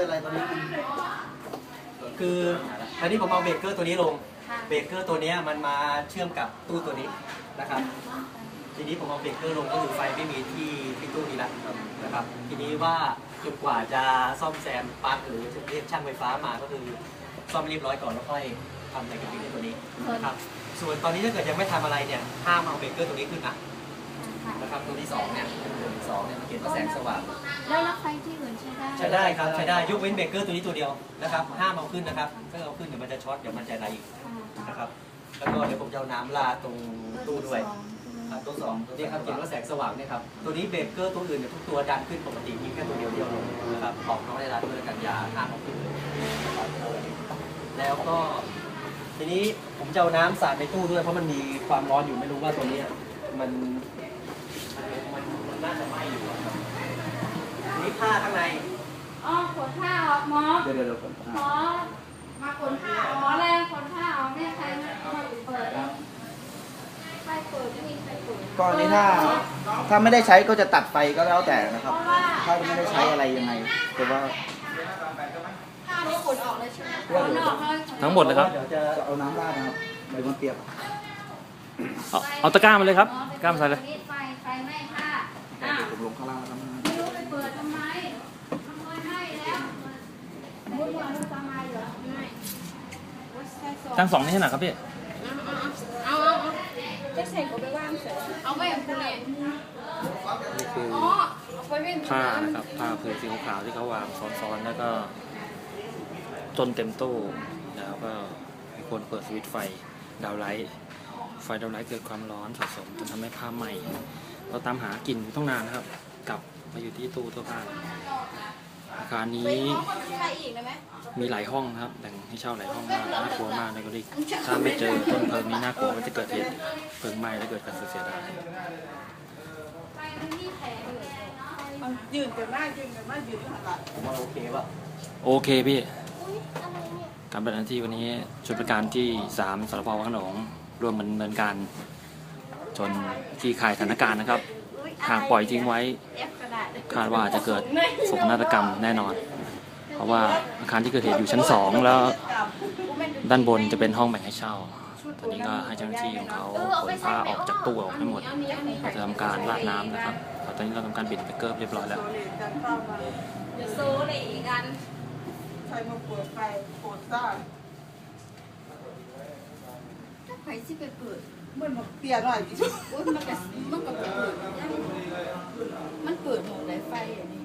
เป็นไรตอนนี้คุณคืออันนี้ผมเอาเบรกเกอร์ตัวนี้ลงค่ะเบรกเกอร์ตัวเนี้ยมันมาเชื่อมกับตู้ตัวนี้นะครับ ทีนี้ผมเอาเบรกเกอร์ลงก็คือไฟไม่มีที่ที่ตู้นี้แล้วนะครับ ทีนี้ว่าจนกว่าจะซ่อมแซมปลั๊กหรือจะเรียกช่างไฟฟ้ามาก็คือซ่อมเรียบร้อยก่อนแล้วค่อยทำอะไรกับเบรกเกอร์ตัวนี้นะครับ ส่วนตอนนี้ถ้าเกิดยังไม่ทำอะไรเนี่ยห้ามเอาเบรกเกอร์ตัวนี้ขึ้นนะค่ะนะครับตัวที่สองเนี่ยตัวที่สองเนี่ยมันเขียนว่าแสงสว่างแล้วแล้วไฟที่อื่น ใช้ได้ใช้ได้ครับใช้ได้ยกเว้นเบรกเกอร์ตัวนี้ตัวเดียวนะครับห้ามเอาขึ้นนะครับถ้าเอาขึ้นเดี๋ยวมันจะช็อตเดี๋ยวมันจะอะไรอีกค่ะนะครับแล้วก็เดี๋ยวผมจะเอาน้ำราดตรงตู้ด้วยครับตัวสองตัวนี้ครับเขียนว่าแสงสว่างเนี่ยครับตัวนี้เบรกเกอร์ตัวอื่นเนี่ยทุกตัวดันขึ้นปกติมีแค่ตัวเดียวเดียวลงนะครับออกน้องได้รับด้วยกันยาห้ามเอาขึ้นเลยนะครับแล้วก็ทีนี้ผมจะเอาน้ำสาดในตู้ด้วยเพราะมันมีความร้อนอยู่ไม่รู้ว่าตัวเนี้ยมันมันมันน่าจะไหม้อยู่อะครับอันนี้ผ้าข้างใน อ๋อขนผ้าออกหมอ เดี๋ยวเดี๋ยวเดี๋ยวก่อนหมอมาขนผ้าออกหมอแรงขนผ้าออกเนี่ยใครมามาเปิดใครเปิดไม่มีใครเปิดก่อนนี้ถ้าถ้าไม่ได้ใช้ก็จะตัดไฟก็แล้วแต่นะครับเพราะว่าถ้าไม่ได้ใช้อะไรยังไงแต่ว่าผ้านี้ขนออกเลยใช่ไหมขนออกเลยทั้งหมดเลยครับเดี๋ยวจะจะเอาน้ำราดนะครับเดี๋ยวมันเปียกเอาเอาตะกร้ามาเลยครับกล้ามใส่เลย ไฟไฟไหม้ผ้าอ้าว ผมลงข้างล่างแล้วนะ ไม่รู้ไปเปิดทำไมขโมยให้แล้วมุดมาลูกทำไมเหรอไม่ ทั้งสองนี่ให้หน่อยครับพี่เอาเอาเอาจะใส่ก็ไปว่างเสร็จเอาไปคุณเลยนี่คืออ๋อเอาไปเป็นผ้านะครับผ้าผืนสีขาวที่เขาวางซ้อนๆแล้วก็จนเต็มตู้แล้วก็มีคนเปิดสวิตไฟดาวไลท์ไฟดาวไลท์เกิดความร้อนสะสมจนทำให้ผ้าไหม้เราตามหากลิ่นต้องนานนะครับ กลับมาอยู่ที่ตู้เสื้อผ้า อาคารนี้ใครอีกได้ไหมมีหลายห้องนะครับแบ่งให้เช่าหลายห้องมากน่ากลัวมากเลยก็ดิถ้าไม่เจอต้นเพลิงนี้น่ากลัวว่าจะเกิดเหตุเพลิงไหม้และเกิดการเสียหายไฟมันมีแผลเลยเอายืนกันหน้ายืนกันหน้ายืนหันหลังผมว่าโอเคป่ะโอเคพี่การปฏิบัติหน้าที่วันนี้ชุดบริการที่3สรพวังขนงร่วมดำเนินการ จนที่คลายสถานการณ์นะครับหากปล่อยทิ้งไว้ เอฟกระดาษคาดว่าจะเกิดโศกนาฏกรรมแน่นอน เพราะว่าอาคารที่เกิดเหตุอยู่ชั้น2แล้วด้านบนจะเป็นห้องแบ่งให้เช่า ตอนนี้ก็ให้เจ้าหน้าที่ของเขาขนผ้าออกจากตู้ออกให้หมดเอามีเอามีเราจะทำการราดน้ำนะครับ ตอนนี้เราทำการบิดเบรกเกอร์เรียบร้อยแล้วโซเลจันเข้ามาเดี๋ยวโซ่เลยอีกกันใครมาเปิดไฟโปรดซ่าถ้าไฟสิไปเปิดเหมื่อนมาเปลี่ยนหน่อยดิโอ้ยมันก็มันก็เปิด มันเปิดหมดเลยไฟอย่างนี้